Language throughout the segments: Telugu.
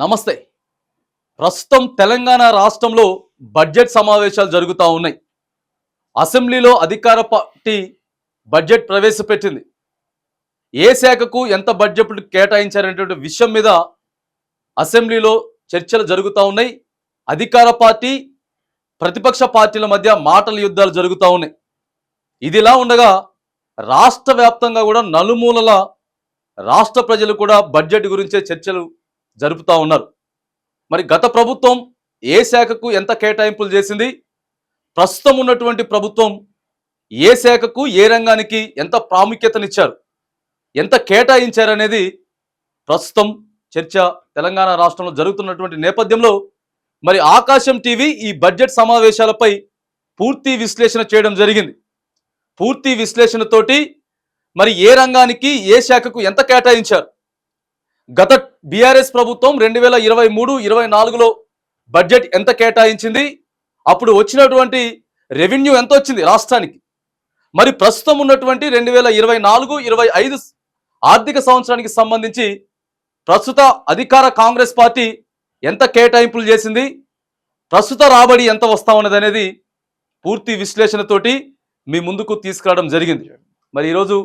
నమస్తే. ప్రస్తుతం తెలంగాణ రాష్ట్రంలో బడ్జెట్ సమావేశాలు జరుగుతూ ఉన్నాయి. అసెంబ్లీలో అధికార పార్టీ బడ్జెట్ ప్రవేశపెట్టింది. ఏ శాఖకు ఎంత బడ్జెట్ కేటాయించారనేటువంటి విషయం మీద అసెంబ్లీలో చర్చలు జరుగుతూ ఉన్నాయి. అధికార పార్టీ ప్రతిపక్ష పార్టీల మధ్య మాటల యుద్ధాలు జరుగుతూ ఉన్నాయి. ఇదిలా ఉండగా రాష్ట్ర వ్యాప్తంగా కూడా నలుమూలల రాష్ట్ర ప్రజలు కూడా బడ్జెట్ గురించే చర్చలు జరుపుతూ ఉన్నారు. మరి గత ప్రభుత్వం ఏ శాఖకు ఎంత కేటాయింపులు చేసింది? ప్రస్తుతం ఉన్నటువంటి ప్రభుత్వం ఏ శాఖకు ఏ రంగానికి ఎంత ప్రాముఖ్యతనిచ్చారు? ఎంత కేటాయించారనేది ప్రస్తుతం చర్చ తెలంగాణ రాష్ట్రంలో జరుగుతున్నటువంటి నేపథ్యంలో మరి ఆకాశం టీవీ ఈ బడ్జెట్ సమావేశాలపై పూర్తి విశ్లేషణ చేయడం జరిగింది. పూర్తి విశ్లేషణతోటి మరి ఏ రంగానికి ఏ శాఖకు ఎంత కేటాయించారు? గత బీఆర్ఎస్ ప్రభుత్వం రెండు వేల ఇరవై మూడు ఇరవై నాలుగులో బడ్జెట్ ఎంత కేటాయించింది? అప్పుడు వచ్చినటువంటి రెవెన్యూ ఎంత వచ్చింది రాష్ట్రానికి? మరి ప్రస్తుతం ఉన్నటువంటి రెండు వేల ఇరవై నాలుగు ఇరవై ఐదు ఆర్థిక సంవత్సరానికి సంబంధించి ప్రస్తుత అధికార కాంగ్రెస్ పార్టీ ఎంత కేటాయింపులు చేసింది? ప్రస్తుత రాబడి ఎంత వస్తా ఉన్నది అనేది పూర్తి విశ్లేషణతోటి మీ ముందుకు తీసుకురావడం జరిగింది. మరి ఈరోజు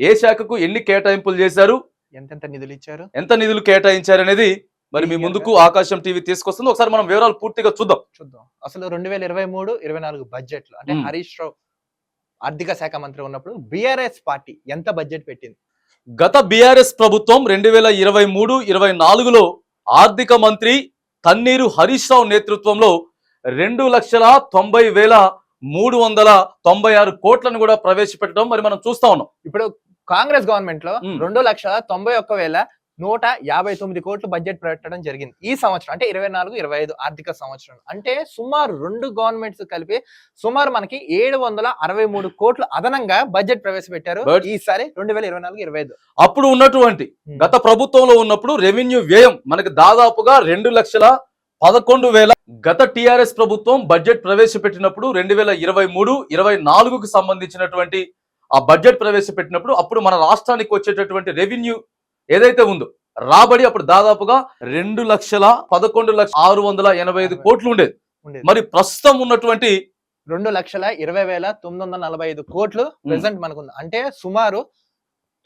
ఏ శాఖకు ఎన్ని కేటాయింపులు చేశారు? ఎంతెంత నిధులు ఇచ్చారు ఎంత నిధులు కేటాయించారు అనేది మరి మీ ముందుకు ఆకాశం టీవీ తీసుకొస్తుంది. ఒకసారి మనం వివరాలు పూర్తిగా చూద్దాం. చూద్దాం. అసలు రెండు వేల ఇరవై మూడు ఇరవై నాలుగు బడ్జెట్లో అంటే. హరీష్ రావు ఆర్థిక శాఖ మంత్రి ఉన్నప్పుడు బిఆర్ఎస్ పార్టీ ఎంత బడ్జెట్ పెట్టింది? గత బీఆర్ఎస్ ప్రభుత్వం రెండు వేల ఇరవై మూడు ఇరవై నాలుగులో ఆర్థిక మంత్రి తన్నీరు హరీష్ రావు నేతృత్వంలో రెండు లక్షల తొంభై వేల మూడు వందల తొంభై ఆరు కోట్లను కూడా ప్రవేశపెట్టడం మరి మనం చూస్తా ఉన్నాం. ఇప్పుడు కాంగ్రెస్ గవర్నమెంట్లో. రెండు లక్షల తొంభై ఒక్క వేల నూట యాభై తొమ్మిది కోట్లు బడ్జెట్ పెట్టడం జరిగింది ఈ సంవత్సరం అంటే ఇరవై నాలుగు ఇరవై ఐదు ఆర్థిక సంవత్సరం అంటే సుమారు రెండు గవర్నమెంట్స్ కలిపి సుమారు మనకి ఏడు వందల అరవై మూడు కోట్లు అదనంగా బడ్జెట్ ప్రవేశపెట్టారు ఈసారి రెండు వేల ఇరవై నాలుగు ఇరవై ఐదు అప్పుడు ఉన్నటువంటి. గత ప్రభుత్వంలో ఉన్నప్పుడు రెవెన్యూ వ్యయం మనకి దాదాపుగా రెండు లక్షల పదకొండు వేల గత టిఆర్ఎస్ ప్రభుత్వం బడ్జెట్ ప్రవేశపెట్టినప్పుడు రెండు వేల ఇరవై మూడు ఇరవై నాలుగుకు సంబంధించినటువంటి ఆ బడ్జెట్ ప్రవేశపెట్టినప్పుడు అప్పుడు మన రాష్ట్రానికి వచ్చేటటువంటి రెవెన్యూ ఏదైతే ఉందో రాబడి అప్పుడు దాదాపుగా రెండు లక్షల పదకొండు లక్ష ఆరు వందల ఎనభై ఐదు కోట్లు ఉండేది. మరి ప్రస్తుతం ఉన్నటువంటి రెండు లక్షల ఇరవై వేల తొమ్మిది వందల నలభై ఐదు కోట్లు ప్రెసెంట్ మనకు ఉంది. అంటే సుమారు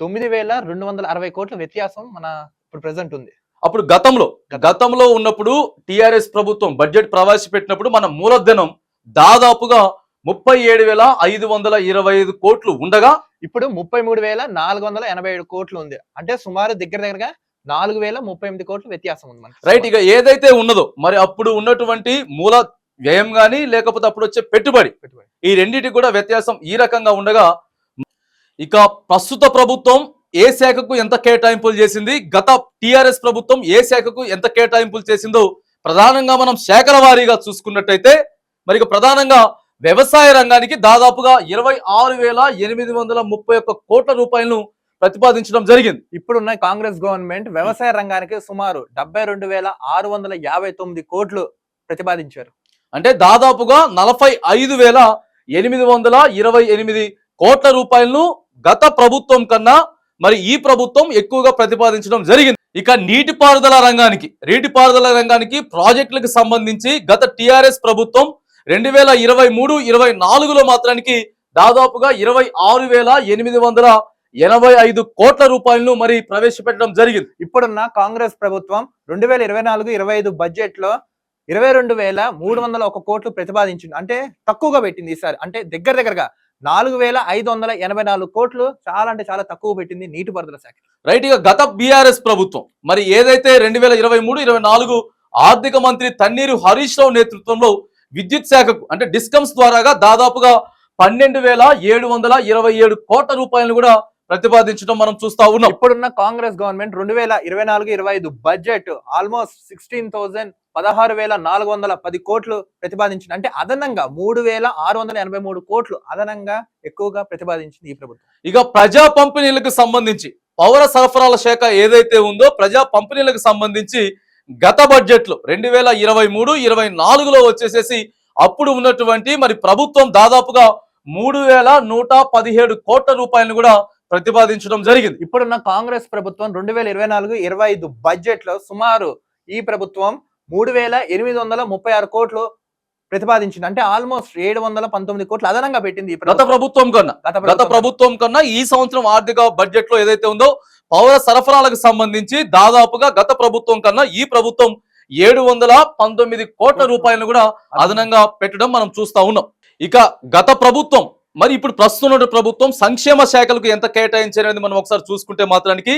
తొమ్మిది వేల రెండు వందల అరవై కోట్ల వ్యత్యాసం మన ఇప్పుడు ప్రెసెంట్ ఉంది. అప్పుడు గతంలో గతంలో ఉన్నప్పుడు టిఆర్ఎస్ ప్రభుత్వం బడ్జెట్ ప్రవేశపెట్టినప్పుడు మన మూలధనం దాదాపుగా ముప్పై ఏడు వేల ఐదు వందల ఇరవై ఐదు కోట్లు ఉండగా ఇప్పుడు ముప్పై మూడు వేల నాలుగు వందల ఎనభై ఏడు కోట్లు ఉంది. అంటే సుమారు దగ్గర దగ్గరగా నాలుగు వేల ముప్పై ఎనిమిది కోట్ల వ్యత్యాసం ఉంది మనకి. రైట్ ఇక ఏదైతే ఉన్నదో మరి అప్పుడు ఉన్నటువంటి మూల వ్యయం గాని లేకపోతే అప్పుడు వచ్చే పెట్టుబడి పెట్టుబడి. ఈ రెండింటికి కూడా వ్యత్యాసం ఈ రకంగా ఉండగా ఇక ప్రస్తుత ప్రభుత్వం ఏ శాఖకు ఎంత కేటాయింపులు చేసింది? గత టిఆర్ఎస్ ప్రభుత్వం ఏ శాఖకు ఎంత కేటాయింపులు చేసిందో ప్రధానంగా మనం శాఖల వారీగా చూసుకున్నట్టయితే మరి ప్రధానంగా వ్యవసాయ రంగానికి దాదాపుగా ఇరవై ఆరు వేల ఎనిమిది వందల ముప్పై ఒక్క కోట్ల రూపాయలను ప్రతిపాదించడం జరిగింది. ఇప్పుడున్న కాంగ్రెస్ గవర్నమెంట్ వ్యవసాయ రంగానికి సుమారు డెబ్బై రెండు వేల ఆరు వందల యాభై తొమ్మిది కోట్లు ప్రతిపాదించారు. అంటే దాదాపుగా నలభై ఐదు వేల ఎనిమిది వందల ఇరవై ఎనిమిది కోట్ల రూపాయలను గత ప్రభుత్వం కన్నా మరి ఈ ప్రభుత్వం ఎక్కువగా ప్రతిపాదించడం జరిగింది. ఇక నీటిపారుదల రంగానికి నీటిపారుదల రంగానికి ప్రాజెక్టులకు సంబంధించి గత టిఆర్ఎస్ ప్రభుత్వం రెండు వేల ఇరవై మూడు ఇరవై నాలుగులో మాత్రానికి దాదాపుగా ఇరవై ఆరు వేల ఎనిమిది వందల ఎనభై ఐదు కోట్ల రూపాయలను మరి ప్రవేశపెట్టడం జరిగింది. ఇప్పుడున్న కాంగ్రెస్ ప్రభుత్వం రెండు వేల ఇరవై నాలుగు ఇరవై ఐదు బడ్జెట్లో ఇరవై రెండు వేల మూడు వందల ఒక కోట్లు ప్రతిపాదించింది. అంటే తక్కువగా పెట్టింది ఈసారి. అంటే దగ్గర దగ్గరగా నాలుగు వేల ఐదు వందల ఎనభై నాలుగు కోట్లు చాలా అంటే చాలా తక్కువ పెట్టింది నీటిపారుదల శాఖ. రైట్ ఇక గత బీఆర్ఎస్ ప్రభుత్వం. మరి ఏదైతే రెండు వేల ఇరవై మూడు ఇరవై నాలుగు ఆర్థిక మంత్రి తన్నీరు హరీష్ రావు నేతృత్వంలో విద్యుత్ శాఖకు అంటే డిస్కమ్స్ ద్వారాగా దాదాపుగా పన్నెండు వేల ఏడు వందల ఇరవై ఏడు కోట్ల రూపాయలను కూడా ప్రతిపాదించడం మనం చూస్తా ఉన్నాం. ఇప్పుడున్న కాంగ్రెస్ గవర్నమెంట్ రెండు వేల ఇరవై నాలుగు ఇరవై ఐదు బడ్జెట్ ఆల్మోస్ట్ సిక్స్టీన్ థౌసండ్ పదహారు వేల నాలుగు వందల పది కోట్లు ప్రతిపాదించింది. అంటే అదనంగా మూడు వేల ఆరు వందల ఎనభై మూడు కోట్లు అదనంగా ఎక్కువగా ప్రతిపాదించింది ఈ ప్రభుత్వం. ఇక ప్రజా పంపిణీలకు సంబంధించి పౌర సరఫరాల శాఖ ఏదైతే ఉందో ప్రజా పంపిణీలకు సంబంధించి గత బడ్జెట్లో రెండు వేల ఇరవై మూడు ఇరవై నాలుగులో వచ్చేసేసి అప్పుడు ఉన్నటువంటి మరి ప్రభుత్వం దాదాపుగా మూడు వేల నూట పదిహేడు కోట్ల రూపాయలను కూడా ప్రతిపాదించడం జరిగింది ఇప్పుడున్న కాంగ్రెస్ ప్రభుత్వం రెండు వేల ఇరవై నాలుగు ఇరవై ఐదు బడ్జెట్లో సుమారు ఈ ప్రభుత్వం మూడు వేల ఎనిమిది వందల ముప్పై ఆరు కోట్లు ప్రతిపాదించింది అంటే ఆల్మోస్ట్ ఏడు వందల పంతొమ్మిది కోట్లు అదనంగా పెట్టింది గత ప్రభుత్వం. కన్నా గత. ప్రభుత్వం కన్నా ఈ సంవత్సరం ఆర్థిక బడ్జెట్లో ఏదైతే ఉందో పౌర సరఫరాలకు సంబంధించి దాదాపుగా గత ప్రభుత్వం కన్నా ఈ ప్రభుత్వం ఏడు వందల పంతొమ్మిది కోట్ల రూపాయలను కూడా అదనంగా పెట్టడం మనం చూస్తా ఉన్నాం. ఇక గత ప్రభుత్వం మరి ఇప్పుడు ప్రస్తుతం ప్రభుత్వం సంక్షేమ శాఖలకు ఎంత కేటాయించారనేది మనం ఒకసారి చూసుకుంటే మాత్రానికి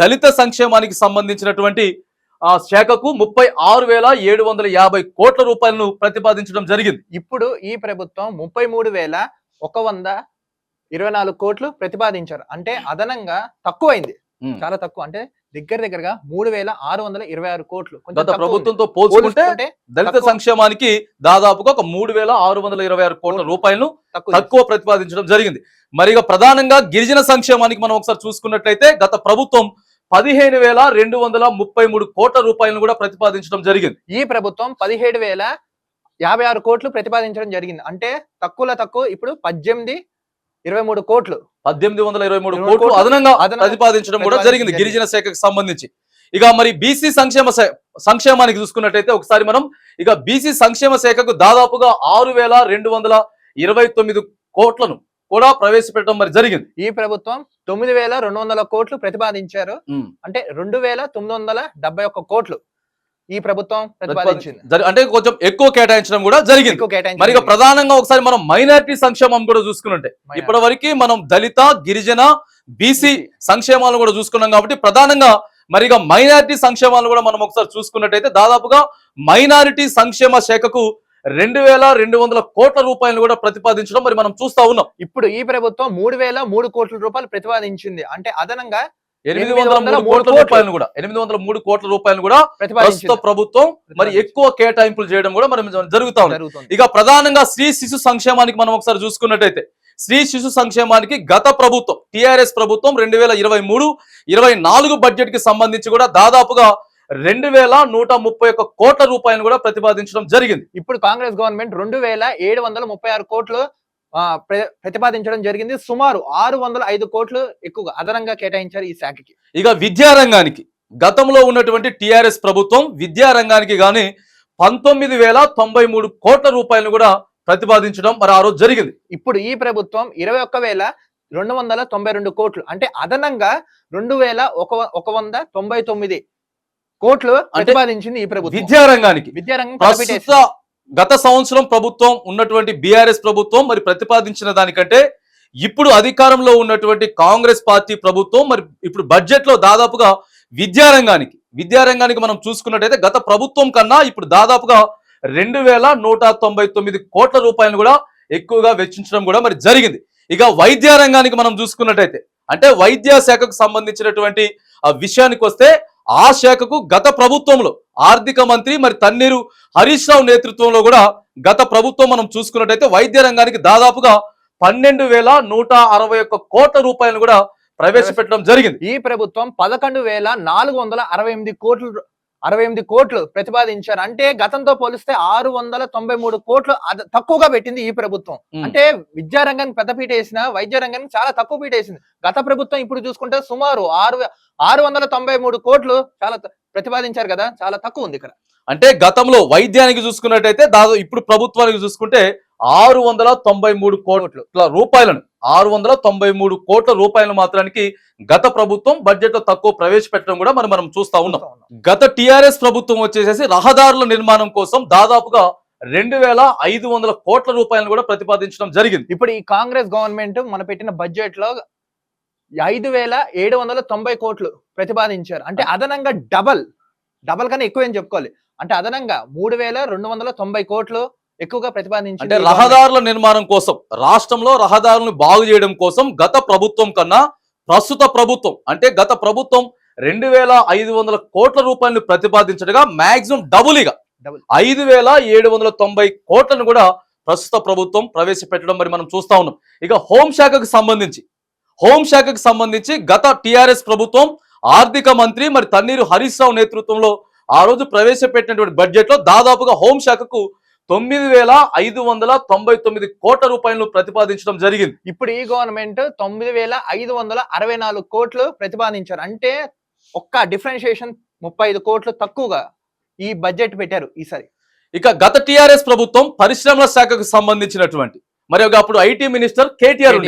దళిత సంక్షేమానికి సంబంధించినటువంటి ఆ శాఖకు ముప్పై ఆరు వేల ఏడు వందల యాభై కోట్ల రూపాయలను ప్రతిపాదించడం జరిగింది. ఇప్పుడు ఈ ప్రభుత్వం ముప్పై మూడు వేల ఒక వంద ఇరవై నాలుగు కోట్లు ప్రతిపాదించారు. అంటే అదనంగా తక్కువైంది. చాలా తక్కువ. అంటే దగ్గర దగ్గరగా మూడు వేల ఆరు వందల ఇరవై ఆరు కోట్లు. గత. ప్రభుత్వంతో పోల్చుకుంటే దళిత. సంక్షేమానికి దాదాపుగా ఒక మూడు వేల ఆరు వందల ఇరవై ఆరు కోట్ల రూపాయలను తక్కువ ప్రతిపాదించడం జరిగింది. మరి ప్రధానంగా గిరిజన సంక్షేమానికి మనం ఒకసారి చూసుకున్నట్లయితే గత ప్రభుత్వం పదిహేను వేల రెండు వందల ముప్పై మూడు కోట్ల రూపాయలను కూడా ప్రతిపాదించడం జరిగింది. ఈ ప్రభుత్వం పదిహేడు వేల యాభై ఆరు కోట్లు ప్రతిపాదించడం జరిగింది. అంటే తక్కువలో తక్కువ ఇప్పుడు పద్దెనిమిది ఇరవై మూడు కోట్లు. పద్దెనిమిది వందల ఇరవై మూడు కోట్లు అదనంగా ప్రతిపాదించడం కూడా జరిగింది. గిరిజన శాఖకు సంబంధించి ఇక మరి బీసీ సంక్షేమ సంక్షేమానికి చూసుకున్నట్టయితే ఒకసారి మనం ఇక బీసీ సంక్షేమ శాఖకు దాదాపుగా ఆరు వేల రెండు వందల ఇరవై తొమ్మిది కోట్లను కూడా ప్రవేశపెట్టడం మరి జరిగింది ఈ ప్రభుత్వం తొమ్మిది వేల రెండు వందల కోట్లు ప్రతిపాదించారు. అంటే రెండు వేల తొమ్మిది వందల డెబ్బై ఒక్క కోట్లు ఈ ప్రభుత్వం ప్రతిపాదించింది. అంటే కొంచెం ఎక్కువ కేటాయించడం కూడా జరిగింది. మరి ప్రధానంగా ఒకసారి మనం మైనారిటీ సంక్షేమం కూడా చూసుకున్నట్టే. మైనారిటీ. ఇప్పటి వరకు మనం దళిత గిరిజన బీసీ సంక్షేమాలను కూడా చూసుకున్నాం కాబట్టి ప్రధానంగా మరి ఇక మైనారిటీ సంక్షేమాలను కూడా మనం ఒకసారి చూసుకున్నట్టయితే దాదాపుగా మైనారిటీ సంక్షేమ శాఖకు రెండు వేల రెండు వందల కోట్ల రూపాయలు కూడా ప్రతిపాదించడం మరి మనం చూస్తా ఉన్నాం. ఇప్పుడు ఈ ప్రభుత్వం మూడు వేల మూడు కోట్ల రూపాయలు ప్రతిపాదించింది. అంటే అదనంగా ఎనిమిది వందల మూడు కోట్ల కోట్లు. రూపాయలు కూడా. ఎనిమిది వందల మూడు కోట్ల రూపాయలు కూడా ప్రస్తుత ప్రభుత్వం మరి ఎక్కువ కేటాయింపులు చేయడం కూడా మనం జరుగుతా ఉంది. ఇక ప్రధానంగా స్త్రీ శిశు సంక్షేమానికి మనం ఒకసారి చూసుకున్నట్టయితే స్త్రీ శిశు సంక్షేమానికి గత ప్రభుత్వం టిఆర్ఎస్ ప్రభుత్వం రెండు వేల ఇరవై మూడు ఇరవై నాలుగు బడ్జెట్కి సంబంధించి కూడా దాదాపుగా రెండు వేల నూట ముప్పై ఒక్క కోట్ల రూపాయలు కూడా ప్రతిపాదించడం జరిగింది. ఇప్పుడు కాంగ్రెస్ గవర్నమెంట్ రెండు వేల ఏడు వందల ముప్పై ఆరు కోట్లు ప్రతిపాదించడం జరిగింది. సుమారు ఆరు వందల ఐదు కోట్లు ఎక్కువగా అదనంగా కేటాయించారు ఈ శాఖకి. ఇక విద్యారంగానికి గతంలో ఉన్నటువంటి టిఆర్ఎస్ ప్రభుత్వం విద్యారంగానికి గాని పంతొమ్మిది వేల తొంభై మూడు కోట్ల రూపాయలను కూడా ప్రతిపాదించడం మరి ఆ రోజు జరిగింది. ఇప్పుడు ఈ ప్రభుత్వం ఇరవై ఒక్క వేల రెండు వందల తొంభై రెండు కోట్లు అంటే అదనంగా రెండు వేల ఒక ఒక వంద తొంభై తొమ్మిది కోట్లు ప్రతిపాదించింది ఈ ప్రభుత్వం. విద్యారంగానికి విద్యారంగం. గత సంవత్సరం ప్రభుత్వం ఉన్నటువంటి బీఆర్ఎస్ ప్రభుత్వం మరి ప్రతిపాదించిన దానికంటే ఇప్పుడు అధికారంలో ఉన్నటువంటి కాంగ్రెస్ పార్టీ ప్రభుత్వం మరి ఇప్పుడు బడ్జెట్లో దాదాపుగా విద్యారంగానికి విద్యారంగానికి మనం చూసుకున్నట్టయితే గత ప్రభుత్వం కన్నా ఇప్పుడు దాదాపుగా రెండు వేల నూట తొంభై తొమ్మిది కోట్ల రూపాయలు కూడా ఎక్కువగా వెచ్చించడం కూడా మరి జరిగింది. ఇక వైద్య రంగానికి మనం చూసుకున్నట్టయితే అంటే వైద్య శాఖకు సంబంధించినటువంటి ఆ విషయానికి వస్తే ఆ శాఖకు గత ప్రభుత్వంలో ఆర్థిక మంత్రి మరి తన్నీరు హరీష్ రావు నేతృత్వంలో కూడా గత ప్రభుత్వం మనం చూసుకున్నట్టయితే వైద్య రంగానికి దాదాపుగా పన్నెండు వేల నూట అరవై ఒక్క కోట్ల రూపాయలు కూడా ప్రవేశపెట్టడం జరిగింది. ఈ ప్రభుత్వం పదకొండు వేల నాలుగు వందల అరవై ఎనిమిది కోట్లు అరవై ఎనిమిది కోట్లు ప్రతిపాదించారు. అంటే గతంతో పోలిస్తే ఆరు వందల తొంభై మూడు కోట్లు అద- తక్కువగా పెట్టింది ఈ ప్రభుత్వం. అంటే విద్యా రంగానికి పెద్ద పీట వేసిన వైద్య రంగానికి చాలా తక్కువ పీట వేసింది. గత ప్రభుత్వం ఇప్పుడు చూసుకుంటే సుమారు ఆరు ఆరు వందల తొంభై మూడు కోట్లు చాలా ప్రతిపాదించారు కదా చాలా తక్కువ ఉంది ఇక్కడ. అంటే గతంలో వైద్యానికి చూసుకున్నట్టయితే దాదాపు ఇప్పుడు ప్రభుత్వానికి చూసుకుంటే ఆరు వందల తొంభై మూడు కోట్ల రూపాయలను ఆరు వందల తొంభై మూడు కోట్ల రూపాయలు మాత్రానికి గత ప్రభుత్వం బడ్జెట్లో తక్కువ ప్రవేశపెట్టడం కూడా మనం మనం చూస్తా ఉన్నాం. గత టిఆర్ఎస్ ప్రభుత్వం వచ్చేసేసి రహదారుల నిర్మాణం కోసం దాదాపుగా రెండు వేల ఐదు వందల కోట్ల రూపాయలను కూడా ప్రతిపాదించడం జరిగింది. ఇప్పుడు ఈ కాంగ్రెస్ గవర్నమెంట్ మన పెట్టిన బడ్జెట్లో ఐదు వేల ఏడు వందల తొంభై కోట్లు ప్రతిపాదించారు. అంటే అదనంగా డబల్ డబల్ కన్నా ఎక్కువ ఏం చెప్పుకోవాలి? అంటే అదనంగా మూడు వేల రెండు వందల తొంభై కోట్లు ఎక్కువగా ప్రతిపాదించారు అంటే రహదారుల నిర్మాణం కోసం రాష్ట్రంలో రహదారులను బాగు చేయడం కోసం గత ప్రభుత్వం కన్నా ప్రస్తుత ప్రభుత్వం అంటే గత ప్రభుత్వం రెండు వేల ఐదు వందల కోట్ల రూపాయలను ప్రతిపాదించడగా మాక్సిమం డబుల్గా Double. ఐదు వేల ఏడు వందల తొంభై కోట్లను కూడా ప్రస్తుత ప్రభుత్వం ప్రవేశపెట్టడం మరి మనం చూస్తా ఉన్నాం. ఇక హోంశాఖకు సంబంధించి హోంశాఖకు సంబంధించి గత టిఆర్ఎస్ ప్రభుత్వం ఆర్థిక మంత్రి మరి తన్నీరు హరీష్ రావు నేతృత్వంలో ఆ రోజు ప్రవేశపెట్టినటువంటి బడ్జెట్లో దాదాపుగా హోంశాఖకు తొమ్మిది వేల ఐదు వందల తొంభై తొమ్మిది కోట్ల రూపాయలను ప్రతిపాదించడం జరిగింది. ఇప్పుడు ఈ గవర్నమెంట్ తొమ్మిది వేల ఐదు వందల అరవై నాలుగు కోట్లు ప్రతిపాదించారు. అంటే ఒక్క డిఫరెన్షియేషన్ ముప్పై ఐదు కోట్లు తక్కువగా ఈ బడ్జెట్ పెట్టారు ఈసారి. ఇక గత టిఆర్ఎస్ ప్రభుత్వం పరిశ్రమల శాఖకు సంబంధించినటువంటి మరి ఒక అప్పుడు ఐటీ మినిస్టర్ కేటీఆర్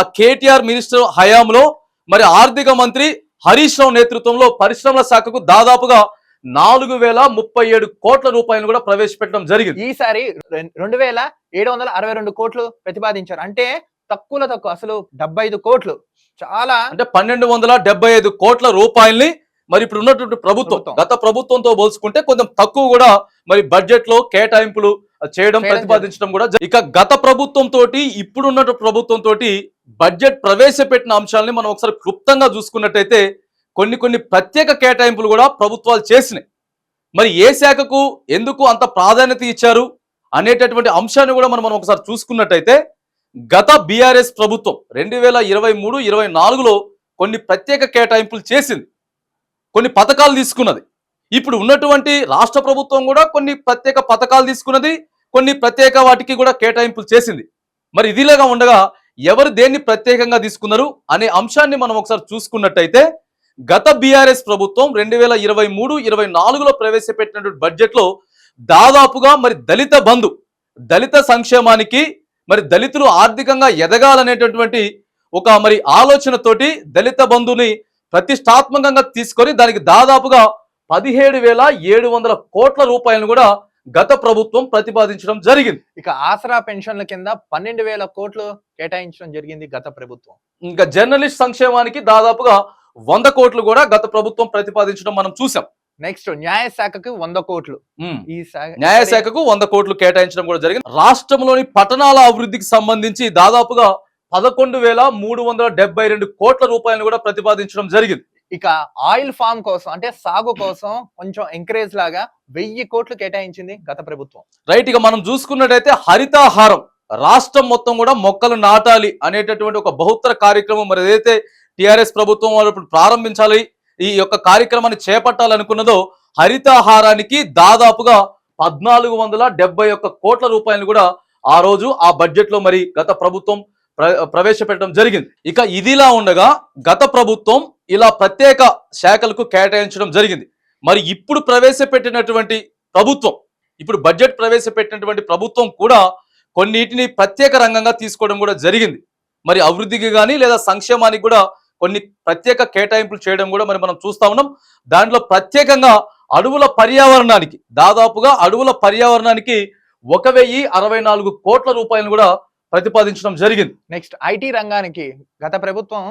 ఆ కేటీఆర్ మినిస్టర్ హయాంలో మరి ఆర్థిక మంత్రి హరీష్ రావు నేతృత్వంలో పరిశ్రమల శాఖకు దాదాపుగా నాలుగు వేల ముప్పై ఏడు కోట్ల రూపాయలు కూడా ప్రవేశపెట్టడం జరిగింది. ఈసారి రెండు వేల ఏడు వందల అరవై రెండు కోట్లు ప్రతిపాదించారు. అంటే తక్కువలో తక్కువ అసలు డెబ్బై ఐదు కోట్లు. చాలా అంటే పన్నెండు వందల డెబ్బై ఐదు కోట్ల రూపాయల్ని మరి ఇప్పుడు ఉన్నటువంటి ప్రభుత్వం. గత ప్రభుత్వంతో పోల్చుకుంటే కొంచెం తక్కువ కూడా మరి బడ్జెట్లో కేటాయింపులు చేయడం ప్రతిపాదించడం కూడా ఇక గత ప్రభుత్వం తోటి ఇప్పుడు ఉన్న ప్రభుత్వం తోటి బడ్జెట్ ప్రవేశపెట్టిన అంశాలని మనం ఒకసారి క్లుప్తంగా చూసుకున్నట్టయితే కొన్ని కొన్ని ప్రత్యేక కేటాయింపులు కూడా ప్రభుత్వాలు చేసినాయి. మరి ఏ శాఖకు ఎందుకు అంత ప్రాధాన్యత ఇచ్చారు అనేటటువంటి అంశాన్ని కూడా మనం మనం ఒకసారి చూసుకున్నట్టయితే గత బీఆర్ఎస్ ప్రభుత్వం రెండు వేల ఇరవై మూడు ఇరవై నాలుగులో కొన్ని ప్రత్యేక కేటాయింపులు చేసింది. కొన్ని పథకాలు తీసుకున్నది. ఇప్పుడు ఉన్నటువంటి రాష్ట్ర ప్రభుత్వం కూడా కొన్ని ప్రత్యేక పథకాలు తీసుకున్నది కొన్ని ప్రత్యేక వాటికి కూడా కేటాయింపులు చేసింది. మరి ఇదిలాగా ఉండగా ఎవరు దేన్ని ప్రత్యేకంగా తీసుకున్నారు అనే అంశాన్ని మనం ఒకసారి చూసుకున్నట్టయితే గత బీఆర్ఎస్ ప్రభుత్వం రెండు వేల ఇరవై మూడు ఇరవై నాలుగులో ప్రవేశపెట్టినటువంటి బడ్జెట్లో దాదాపుగా మరి దళిత బంధు దళిత సంక్షేమానికి మరి దళితులు ఆర్థికంగా ఎదగాలనేటటువంటి ఒక మరి ఆలోచనతోటి దళిత బంధుని ప్రతిష్టాత్మకంగా తీసుకొని దానికి దాదాపుగా పదిహేడు వేల ఏడు వందల కోట్ల రూపాయలను కూడా గత ప్రభుత్వం ప్రతిపాదించడం జరిగింది. ఇక ఆసరా పెన్షన్ల కింద పన్నెండు వేల కోట్లు కేటాయించడం జరిగింది గత ప్రభుత్వం. ఇంకా జర్నలిస్ట్ సంక్షేమానికి దాదాపుగా వంద కోట్లు కూడా గత ప్రభుత్వం ప్రతిపాదించడం మనం చూసాం. నెక్స్ట్ న్యాయశాఖకు వంద కోట్లు. ఈ శాఖ న్యాయశాఖకు వంద కోట్లు కేటాయించడం కూడా జరిగింది. రాష్ట్రంలోని పట్టణాల అభివృద్ధికి సంబంధించి దాదాపుగా పదకొండు వేల మూడు వందల డెబ్బై రెండు కోట్ల రూపాయలను కూడా ప్రతిపాదించడం జరిగింది. ఇక ఆయిల్ ఫామ్ కోసం అంటే సాగు కోసం కొంచెం ఎంకరేజ్ లాగా వెయ్యి కోట్లు కేటాయించింది గత ప్రభుత్వం. రైట్ ఇక మనం చూసుకున్నట్టయితే హరితాహారం. రాష్ట్రం మొత్తం కూడా మొక్కలు నాటాలి అనేటటువంటి ఒక బహుత్తర కార్యక్రమం మరి ఏదైతే టిఆర్ఎస్ ప్రభుత్వం వాళ్ళు ఇప్పుడు ప్రారంభించాలి. ఈ యొక్క కార్యక్రమాన్ని చేపట్టాలనుకున్నదో హరితాహారానికి దాదాపుగా పద్నాలుగు వందల డెబ్బై ఒక్క కోట్ల రూపాయలు కూడా ఆ రోజు ఆ బడ్జెట్లో మరి గత ప్రభుత్వం ప్ర- ప్రవేశపెట్టడం జరిగింది. ఇక ఇదిలా ఉండగా గత ప్రభుత్వం ఇలా ప్రత్యేక శాఖలకు కేటాయించడం జరిగింది. మరి ఇప్పుడు ప్రవేశపెట్టినటువంటి ప్రభుత్వం ఇప్పుడు బడ్జెట్ ప్రవేశపెట్టినటువంటి ప్రభుత్వం కూడా కొన్నిటిని ప్రత్యేక రంగంగా తీసుకోవడం కూడా జరిగింది. మరి అభివృద్ధికి కానీ లేదా సంక్షేమానికి కూడా కొన్ని ప్రత్యేక కేటాయింపులు చేయడం కూడా మరి మనం చూస్తా ఉన్నాం. దాంట్లో ప్రత్యేకంగా అడవుల పర్యావరణానికి దాదాపుగా అడవుల పర్యావరణానికి ఒక వెయ్యి అరవై నాలుగు కోట్ల రూపాయలు కూడా ప్రతిపాదించడం జరిగింది. నెక్స్ట్ ఐటీ రంగానికి గత ప్రభుత్వం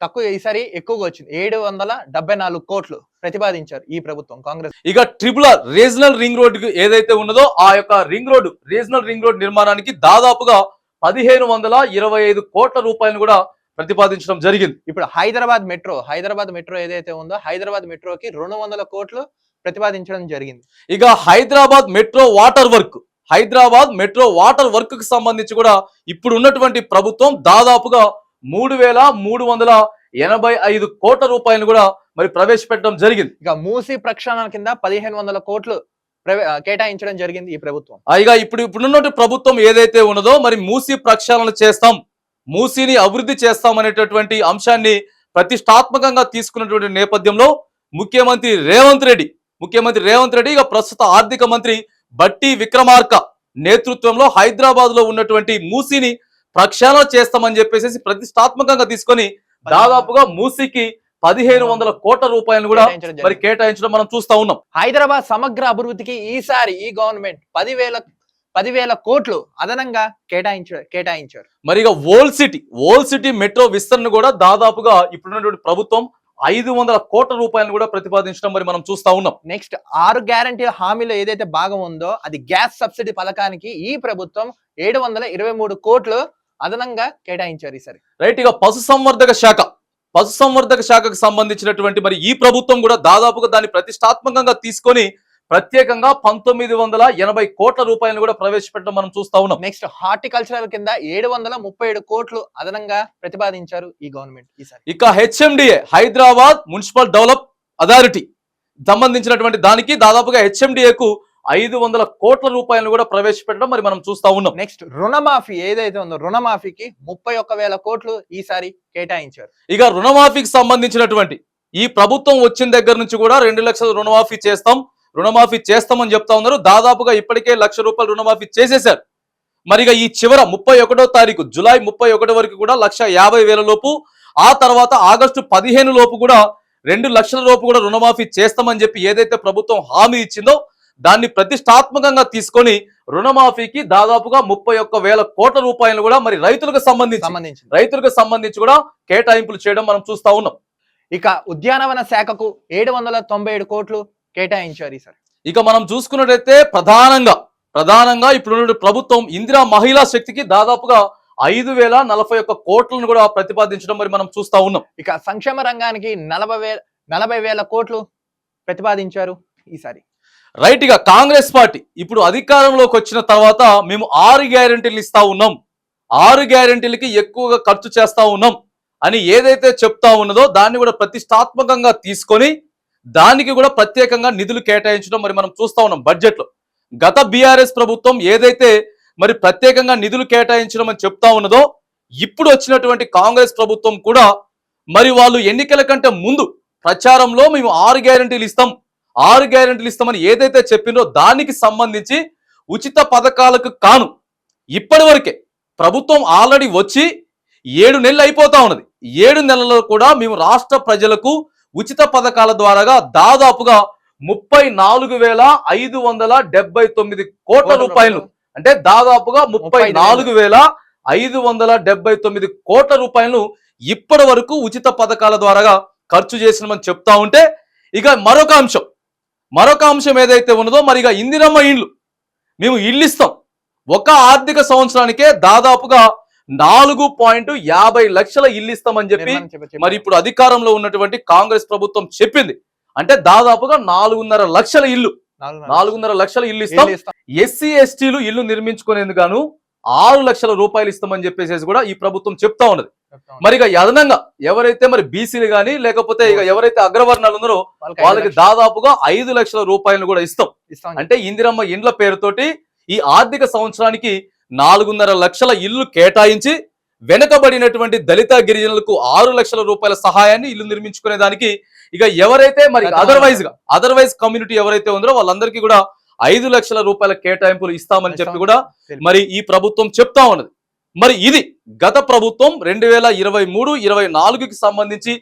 తక్కువ ఈసారి ఎక్కువగా వచ్చింది. ఏడు వందల డెబ్బై నాలుగు కోట్లు ప్రతిపాదించారు ఈ ప్రభుత్వం కాంగ్రెస్. ఇక triple R regional ring road ఏదైతే ఉన్నదో ఆ యొక్క ring road regional ring road నిర్మాణానికి దాదాపుగా పదిహేను వందల ఇరవై ఐదు కోట్ల రూపాయలు కూడా ప్రతిపాదించడం జరిగింది. ఇప్పుడు హైదరాబాద్ మెట్రో హైదరాబాద్ మెట్రో ఏదైతే ఉందో హైదరాబాద్ మెట్రోకి రెండు వందల కోట్లు ప్రతిపాదించడం జరిగింది. ఇక Hyderabad metro water work Hyderabad metro water వర్క్కు సంబంధించి కూడా ఇప్పుడు ఉన్నటువంటి ప్రభుత్వం దాదాపుగా మూడు వేల మూడు వందల ఎనభై ఐదు కోట్ల రూపాయలు కూడా మరి ప్రవేశపెట్టడం జరిగింది. ఇక మూసి ప్రక్షాళన కింద పదిహేను వందల కోట్లు కేటాయించడం జరిగింది ఈ ప్రభుత్వం. ఇక ఇప్పుడు ఇప్పుడున్నటువంటి ప్రభుత్వం ఏదైతే ఉన్నదో మరి మూసి ప్రక్షాళన చేస్తాం. మూసీని అభివృద్ధి చేస్తాం అనేటటువంటి అంశాన్ని ప్రతిష్టాత్మకంగా తీసుకున్నటువంటి నేపథ్యంలో ముఖ్యమంత్రి రేవంత్ రెడ్డి ముఖ్యమంత్రి రేవంత్ రెడ్డి ఇక ప్రస్తుత ఆర్థిక మంత్రి బట్టి విక్రమార్క నేతృత్వంలో హైదరాబాద్లో ఉన్నటువంటి మూసీని ప్రక్షాళన చేస్తామని చెప్పేసి ప్రతిష్టాత్మకంగా తీసుకొని దాదాపుగా మూసీకి పదిహేను వందల కోట్ల రూపాయలు కూడా కేటాయించడం మరి. కేటాయించడం మనం చూస్తా ఉన్నాం హైదరాబాద్ సమగ్ర అభివృద్ధికి ఈసారి ఈ గవర్నమెంట్ పదివేల పదివేల కోట్లు అదనంగా కేటాయించ కేటాయించారు. మరి old city old city metro విస్తరణ కూడా దాదాపుగా ఇప్పుడున్నటువంటి ప్రభుత్వం ఐదు వందల కోట్ల రూపాయలను కూడా ప్రతిపాదించడం మరి మనం చూస్తా ఉన్నాం. నెక్స్ట్ ఆరు గ్యారంటీ హామీలో ఏదైతే భాగం ఉందో అది గ్యాస్ సబ్సిడీ పథకానికి ఈ ప్రభుత్వం ఏడు వందల ఇరవై మూడు కోట్లు అదనంగా కేటాయించారు ఈసారి. రైట్ ఇక పశు సంవర్ధక శాఖ. పశు సంవర్ధక శాఖకు సంబంధించినటువంటి మరి ఈ ప్రభుత్వం కూడా దాదాపుగా దాన్ని ప్రతిష్టాత్మకంగా తీసుకొని ప్రత్యేకంగా పంతొమ్మిది వందల ఎనభై కోట్ల రూపాయలను కూడా ప్రవేశపెట్టడం మనం చూస్తా ఉన్నాం. నెక్స్ట్ హార్టికల్చరల్ కింద ఏడు వందల ముప్పై ఏడు కోట్లు అదనంగా ప్రతిపాదించారు ఈ గవర్నమెంట్ ఈసారి. ఇక HMDA Hyderabad municipal develop authority సంబంధించినటువంటి దానికి దాదాపుగా హెచ్ఎండిఏకు ఐదు వందల కోట్ల రూపాయలను కూడా ప్రవేశపెట్టడం మరి మనం చూస్తా ఉన్నాం. నెక్స్ట్ రుణమాఫీ ఏదైతే ఉందో రుణమాఫీకి ముప్పై ఒక్క వేల కోట్లు ఈసారి కేటాయించారు. ఇక రుణమాఫీకి సంబంధించినటువంటి ఈ ప్రభుత్వం వచ్చిన దగ్గర నుంచి కూడా రెండు లక్షల రుణమాఫీ చేస్తాం. రుణమాఫీ చేస్తామని చెప్తా ఉన్నారు. దాదాపుగా ఇప్పటికే లక్ష రూపాయలు రుణమాఫీ చేసేశారు. మరిగా ఈ చివర ముప్పై ఒకటో తారీఖు జులై ముప్పై ఒకటో వరకు కూడా లక్ష యాభై వేల లోపు ఆ తర్వాత ఆగస్టు పదిహేను లోపు కూడా రెండు లక్షల లోపు కూడా రుణమాఫీ చేస్తామని చెప్పి ఏదైతే ప్రభుత్వం హామీ ఇచ్చిందో దాన్ని ప్రతిష్టాత్మకంగా తీసుకొని రుణమాఫీకి దాదాపుగా ముప్పై ఒక్క వేల కోట్ల రూపాయలు కూడా మరి రైతులకు సంబంధించి సంబంధించి. రైతులకు సంబంధించి కూడా కేటాయింపులు చేయడం మనం చూస్తా ఉన్నాం. ఇక ఉద్యానవన శాఖకు ఏడు వందల తొంభై ఏడు కోట్లు కేటాయించారు ఈసారి ఇక మనం చూసుకున్నట్టయితే ప్రధానంగా ప్రధానంగా ఇప్పుడు ప్రభుత్వం ఇందిరా మహిళా శక్తికి దాదాపుగా ఐదు వేల నలభై ఒక్క కోట్లను కూడా ప్రతిపాదించడం మరి మనం చూస్తా ఉన్నాం. ఇక సంక్షేమ రంగానికి నలభై వేల నలభై వేల కోట్లు ప్రతిపాదించారు ఈసారి రైట్ ఇక కాంగ్రెస్ పార్టీ ఇప్పుడు అధికారంలోకి వచ్చిన తర్వాత మేము ఆరు గ్యారెంటీలు ఇస్తా ఉన్నాం. ఆరు గ్యారెంటీలకి ఎక్కువగా ఖర్చు చేస్తా ఉన్నాం. అని ఏదైతే చెప్తా ఉన్నదో దాన్ని కూడా ప్రతిష్టాత్మకంగా తీసుకొని దానికి కూడా ప్రత్యేకంగా నిధులు కేటాయించడం మరి మనం చూస్తా ఉన్నాం బడ్జెట్లో. గత బీఆర్ఎస్ ప్రభుత్వం ఏదైతే మరి ప్రత్యేకంగా నిధులు కేటాయించడం అని చెప్తా ఉన్నదో ఇప్పుడు వచ్చినటువంటి కాంగ్రెస్ ప్రభుత్వం కూడా మరి వాళ్ళు ఎన్నికల కంటే ముందు ప్రచారంలో మేము ఆరు గ్యారెంటీలు ఇస్తాం. ఆరు గ్యారెంటీలు ఇస్తామని ఏదైతే చెప్పిందో దానికి సంబంధించి ఉచిత పథకాలకు కాను. ఇప్పటి వరకే ప్రభుత్వం ఆల్రెడీ వచ్చి ఏడు నెలలు అయిపోతా ఉన్నది. ఏడు నెలల్లో కూడా మేము రాష్ట్ర ప్రజలకు ఉచిత పథకాల ద్వారాగా దాదాపుగా ముప్పై నాలుగు వేల ఐదు వందల డెబ్బై తొమ్మిది కోట్ల రూపాయలు. అంటే దాదాపుగా ముప్పై నాలుగు వేల ఐదు వందల డెబ్బై తొమ్మిది కోట్ల రూపాయలు ఇప్పటి వరకు ఉచిత పథకాల ద్వారాగా ఖర్చు చేసినామని చెప్తా ఉంటే ఇక మరొక అంశం. మరొక అంశం ఏదైతే ఉన్నదో మరి ఇక ఇందిరమ్మ ఇండ్లు. మేము ఇల్లు ఇస్తాం. ఒక ఆర్థిక సంవత్సరానికే దాదాపుగా నాలుగు పాయింట్ యాభై లక్షల ఇల్లు ఇస్తామని చెప్పి. మరి ఇప్పుడు అధికారంలో ఉన్నటువంటి కాంగ్రెస్ ప్రభుత్వం చెప్పింది. అంటే దాదాపుగా నాలుగున్నర లక్షల ఇల్లు. నాలుగున్నర లక్షల ఇల్లు ఇస్తాం. ఎస్సీ ఎస్టీలు ఇల్లు నిర్మించుకునేందుకు గాను ఆరు లక్షల రూపాయలు ఇస్తామని చెప్పేసి కూడా ఈ ప్రభుత్వం చెప్తా ఉన్నది. మరి ఇక అదనంగా ఎవరైతే మరి బీసీలు గానీ లేకపోతే ఇక ఎవరైతే అగ్రవర్ణాలు ఉన్నారో వాళ్ళకి దాదాపుగా ఐదు లక్షల రూపాయలు కూడా ఇస్తాం. అంటే ఇందిరమ్మ ఇండ్ల పేరుతోటి ఈ ఆర్థిక సంవత్సరానికి నాలుగున్నర లక్షల ఇల్లు కేటాయించి వెనకబడినటువంటి దళిత గిరిజనులకు ఆరు లక్షల రూపాయల సహాయాన్ని ఇల్లు నిర్మించుకునే దానికి ఇక ఎవరైతే మరి అదర్వైజ్గా అదర్వైజ్ కమ్యూనిటీ ఎవరైతే ఉందో వాళ్ళందరికీ కూడా ఐదు లక్షల రూపాయల కేటాయింపులు ఇస్తామని చెప్పి కూడా మరి ఈ ప్రభుత్వం చెప్తా ఉన్నది. మరి ఇది గత ప్రభుత్వం రెండు వేల ఇరవై మూడు ఇరవై నాలుగుకి సంబంధించి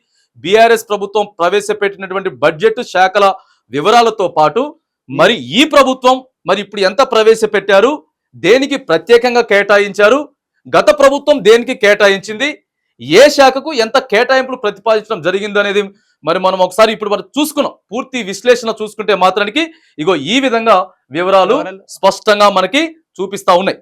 బీఆర్ఎస్ ప్రభుత్వం ప్రవేశపెట్టినటువంటి బడ్జెట్ శాఖల వివరాలతో పాటు మరి ఈ ప్రభుత్వం మరి ఇప్పుడు ఎంత ప్రవేశపెట్టారు? దేనికి ప్రత్యేకంగా కేటాయించారు? గత ప్రభుత్వం దేనికి కేటాయించింది? ఏ శాఖకు ఎంత కేటాయింపులు ప్రతిపాదించడం జరిగింది అనేది మరి మనం ఒకసారి ఇప్పుడు మనం చూసుకున్నాం. పూర్తి విశ్లేషణ చూసుకుంటే మాత్రానికి ఇగో ఈ విధంగా వివరాలు. స్పష్టంగా మనకి చూపిస్తా ఉన్నాయి.